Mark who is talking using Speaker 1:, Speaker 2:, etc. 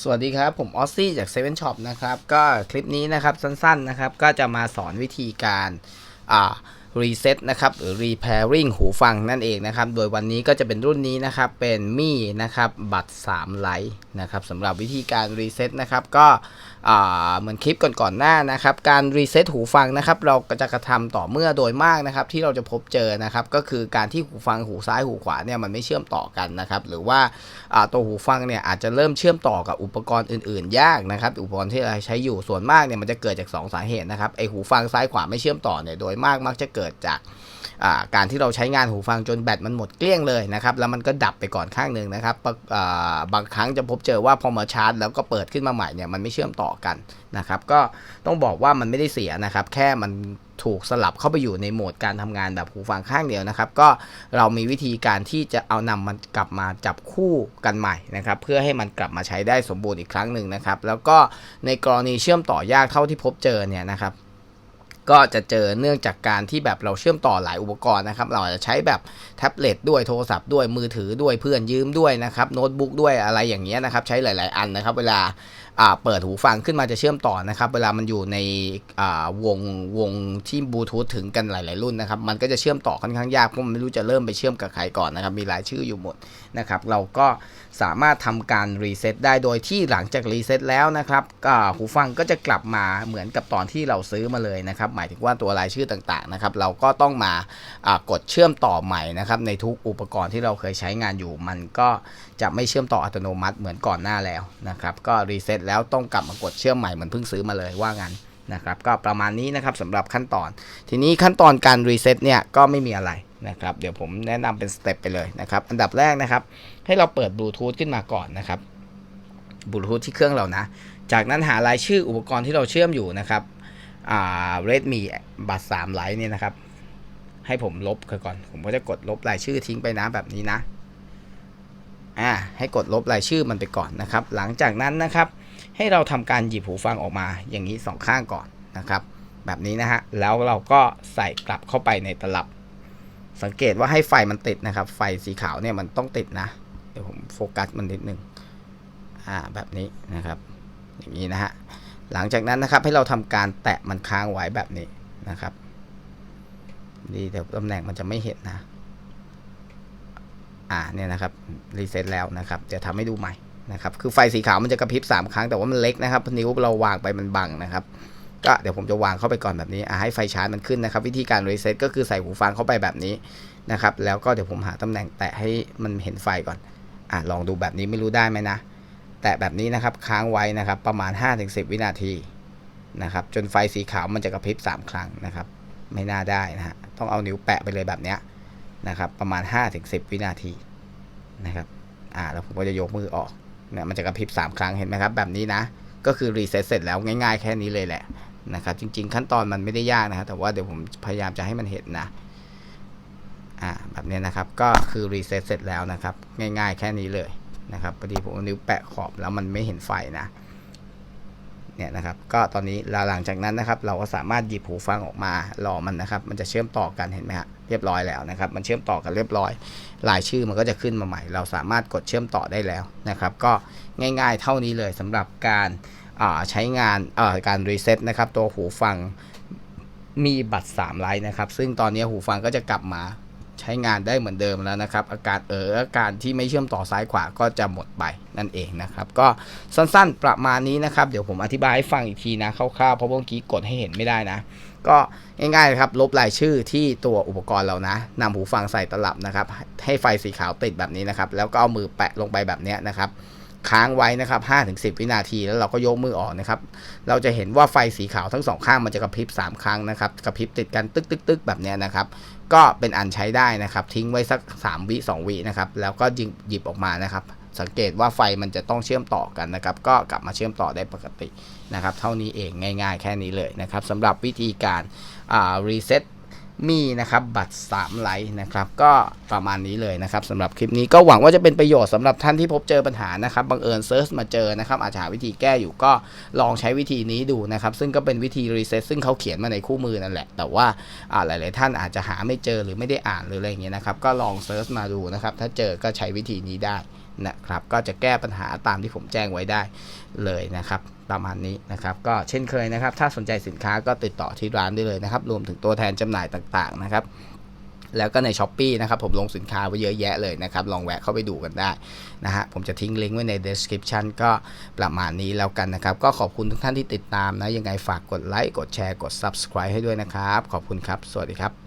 Speaker 1: สวัสดีครับ ผมออสซี่จาก 7 Shop นะครับ ก็คลิปนี้นะครับสั้นๆนะครับ ก็จะมาสอนวิธีการอ่า รีเซ็ตนะครับหรือ repairing หูฟังนั่นเองนะครับ โดยวันนี้ก็จะเป็นรุ่นนี้นะครับ เป็นมี่นะครับ บัตร3ไลท์นะครับสำหรับวิธีการรีเซ็ตนะครับ ก็เหมือนคลิปก่อนๆหน้านะครับ การรีเซ็ตหูฟังนะครับ เราก็จะกระทำต่อเมื่อโดยมากนะครับ ที่เราจะพบเจอนะครับ ก็คือการที่หูฟังหูซ้ายหูขวาเนี่ยมันไม่เชื่อมต่อกันนะครับ หรือว่าอ่าตัวหูฟังเนี่ยอาจจะเริ่มเชื่อมต่อกับอุปกรณ์อื่น ๆ ยากนะครับ อุปกรณ์ที่เราใช้อยู่ส่วนมากเนี่ยมันจะเกิดจาก 2 สาเหตุนะครับไอหูฟังซ้ายขวาไม่เชื่อมต่อเนี่ยโดยมากมักจะเกิดจากอ่าการที่เราใช้งานหูฟังจนแบตมันหมดเกลี้ยงเลยนะครับแล้วมันก็ดับไปก่อนข้างหนึ่งนะครับบางครั้งจะพบเจอว่าพอมาชาร์จ แล้วก็เปิดขึ้นมาใหม่เนี่ยมันไม่เชื่อมต่อกันนะครับก็ต้องบอกว่ามันไม่ได้เสียนะครับแค่มันถูกสลับเข้าไปอยู่ในโหมดการทำงานแบบหูฟังข้างเดียวนะครับ ก็เรามีวิธีการที่จะเอานำมันกลับมาจับคู่กันใหม่นะครับ เพื่อให้มันกลับมาใช้ได้สมบูรณ์อีกครั้งหนึ่งนะครับ แล้วก็ในกรณีเชื่อมต่อยากเท่าที่พบเจอเนี่ยนะครับ ก็จะเจอเนื่องจากการที่แบบเราเชื่อมต่อหลายอุปกรณ์นะครับ เราอาจจะใช้แบบแท็บเล็ตด้วยโทรศัพท์ด้วยมือถือด้วยเพื่อนยืมด้วยนะครับโน้ตบุ๊กด้วยอะไรอย่างเงี้ยนะครับ ใช้หลาย ๆ อันนะครับ เวลาเปิดหูฟังขึ้นมาจะเชื่อมต่อนะครับ เวลามันอยู่ในวงวงที่บลูทูธถึงกันหลาย ๆ รุ่นนะครับ มันก็จะเชื่อมต่อค่อนข้างยากเพราะมันไม่รู้จะเริ่มไปเชื่อมกับใครก่อนนะครับ มีหลายชื่ออยู่หมดนะครับ เราก็สามารถทำการรีเซ็ตได้โดยที่หลังจากรีเซ็ตแล้วนะครับหูฟังก็จะกลับมาเหมือนกับตอนที่เราซื้อมาเลยนะครับหมายถึงว่าตัวรายชื่อต่างๆนะครับเราก็ต้องมากดเชื่อมต่อใหม่นะครับในทุกอุปกรณ์ที่เราเคยใช้งานอยู่ มันก็จะไม่เชื่อมต่ออัตโนมัติเหมือนก่อนหน้าแล้วนะครับก็รีเซ็ตแล้วต้องกลับมากดเชื่อมใหม่เหมือนเพิ่งซื้อมาเลยว่างั้นนะครับก็ประมาณนี้นะครับสำหรับขั้นตอน ทีนี้ขั้นตอนการรีเซ็ตเนี่ยก็ไม่มีอะไรนะครับเดี๋ยวผมแนะนำเป็นสเต็ปไปเลยนะครับอันดับแรกนะครับให้เราเปิดบลูทูธขึ้นมาก่อนนะครับบลูทูธที่เครื่องเรานะ จากนั้นหารายชื่ออุปกรณ์ที่เราเชื่อมอยู่นะครับ อ่า Redmi บัตร3ไลท์เนี่ยนะครับ ให้ผมลบก่อน ผมก็จะกดลบรายชื่อทิ้งไปนะแบบนี้นะ อ่า ให้กดลบรายชื่อมันไปก่อนนะครับ หลังจากนั้นนะครับ ให้เราทำการหยิบหูฟังออกมาอย่างนี้สองข้างก่อนนะครับ แบบนี้นะฮะ แล้วเราก็ใส่กลับเข้าไปในตลับ สังเกตว่าให้ไฟมันติดนะครับ ไฟสีขาวเนี่ยมันต้องติดนะ เดี๋ยวผมโฟกัสมันนิดนึง อ่า แบบนี้นะครับ อย่างนี้นะฮะ หลังจากนั้นนะครับให้เราทำการแตะมันค้างไว้แบบนี้นะครับดีแต่ตำแหน่งมันจะไม่เห็นนะ อ่าเนี่ยนะครับรีเซ็ตแล้วนะครับจะทำให้ดูใหม่นะครับ คือไฟสีขาวมันจะกระพริบ3ครั้งแต่ว่ามันเล็กนะครับนิ้วเราวางไปมันบังนะครับก็เดี๋ยวผมจะวางเข้าไปก่อนแบบนี้อ่าให้ไฟชาร์จมันขึ้นนะครับ วิธีการรีเซ็ตก็คือใส่หูฟังเข้าไปแบบนี้นะครับ แล้วก็เดี๋ยวผมหาตำแหน่งแตะให้มันเห็นไฟก่อนอะลองดูแบบนี้ไม่รู้ได้ไหมนะ แตะแบบนี้นะครับค้างไว้นะครับประมาณ 5-10 วินาทีนะครับจนไฟสีขาวมันจะกระพริบ 3 ครั้งนะครับ ไม่น่าได้นะฮะต้องเอานิ้วแปะไปเลยแบบเนี้ยนะครับประมาณ 5-10 วินาทีนะครับอ่าแล้วผมก็จะยกมือออกเนี่ยมันจะกระพริบ 3 ครั้งเห็นไหมครับ แบบนี้นะ ก็คือรีเซ็ตเสร็จแล้วง่ายๆ แค่นี้เลยแหละนะครับจริงๆขั้นตอนมันไม่ได้ยากนะครับแต่ว่าเดี๋ยวผมพยายามจะให้มันเห็นนะอ่าแบบนี้นะครับก็คือรีเซ็ตเสร็จแล้วนะครับ ง่ายๆ แค่นี้เลย นะครับพอดีผมอานิ้วแปะขอบแล้วมันไม่เห็นไฟนะเนี่ยนะครับก็ตอนนี้หลังจากนั้นนะครับ เราก็สามารถหยิบหูฟังออกมารอมันนะครับ มันจะเชื่อมต่อกันเห็นไหมฮะเรียบร้อยแล้วนะครับ มันเชื่อมต่อกันเรียบร้อยรายชื่อมันก็จะขึ้นมาใหม่ เราสามารถกดเชื่อมต่อได้แล้วนะครับ ก็ง่ายๆเท่านี้เลยสำหรับการใช้งานการรีเซ็ตนะครับตัวหูฟังมีบัตร3ไลท์นะครับ ซึ่งตอนนี้หูฟังก็จะกลับมา ใช้งานได้เหมือนเดิมแล้วนะครับ อาการเอออาการที่ไม่เชื่อมต่อซ้ายขวาก็จะหมดไปนั่นเองนะครับ ก็สั้นๆประมาณนี้นะครับ เดี๋ยวผมอธิบายให้ฟังอีกทีนะคร่าวๆเพราะเมื่อกี้กดให้เห็นไม่ได้นะ ก็ง่ายๆครับลบรายชื่อที่ตัวอุปกรณ์เรานะนำหูฟังใส่ตลับนะครับ ให้ไฟสีขาวติดแบบนี้นะครับ แล้วก็เอามือแปะลงไปแบบเนี้ยนะครับ ค้างไว้นะครับ5-10 วินาที แล้วเราก็ยกมือออกนะครับ เราจะเห็นว่าไฟสีขาวทั้งสองข้างมันจะกระพริบ 3 ครั้งนะครับ กระพริบติดกันตึกตึกตึกแบบนี้นะครับ ก็เป็นอันใช้ได้นะครับ ทิ้งไว้สัก 3 วิ 2 วินะครับ แล้วก็หยิบออกมานะครับ สังเกตว่าไฟมันจะต้องเชื่อมต่อกันนะครับ ก็กลับมาเชื่อมต่อได้ปกตินะครับ เท่านี้เองง่าย ๆ แค่นี้เลยนะครับสำหรับวิธีการรีเซ็ต มีนะครับบัตร3ไลท์นะครับก็ประมาณนี้เลยนะครับสำหรับคลิปนี้ก็หวังว่าจะเป็นประโยชน์สำหรับท่านที่พบเจอปัญหานะครับบังเอิญเซิร์ชมาเจอนะครับอาจจะหาวิธีแก้อยู่ก็ลองใช้วิธีนี้ดูนะครับซึ่งก็เป็นวิธีรีเซ็ตซึ่งเขาเขียนมาในคู่มือนั่นแหละ แต่ว่าอ่าหลาย ๆ ท่านอาจจะหาไม่เจอหรือไม่ได้อ่านหรืออะไรอย่างเงี้ยนะครับก็ลองเซิร์ชมาดูนะครับถ้าเจอก็ใช้วิธีนี้ได้ นะครับ ก็จะแก้ปัญหาตามที่ผมแจ้งไว้ได้เลยนะครับ ประมาณนี้นะครับ ก็เช่นเคยนะครับ ถ้าสนใจสินค้าก็ติดต่อที่ร้านได้เลยนะครับ รวมถึงตัวแทนจำหน่ายต่างๆนะครับแล้วก็ใน s h อ p e e นะครับผมลงสินค้าไว้เยอะแยะเลยนะครับ ลองแวะเข้าไปดูกันได้นะฮะผมจะทิ้งลิงก์ไว้ใน description ก็ประมาณนี้แล้วกันนะครับ ก็ขอบคุณทุกท่านที่ติดตามนะ ยังไงฝากกดไลค์กดแชร์กด subscribe ให้ด้วยนะครับ ขอบคุณครับ สวัสดีครับ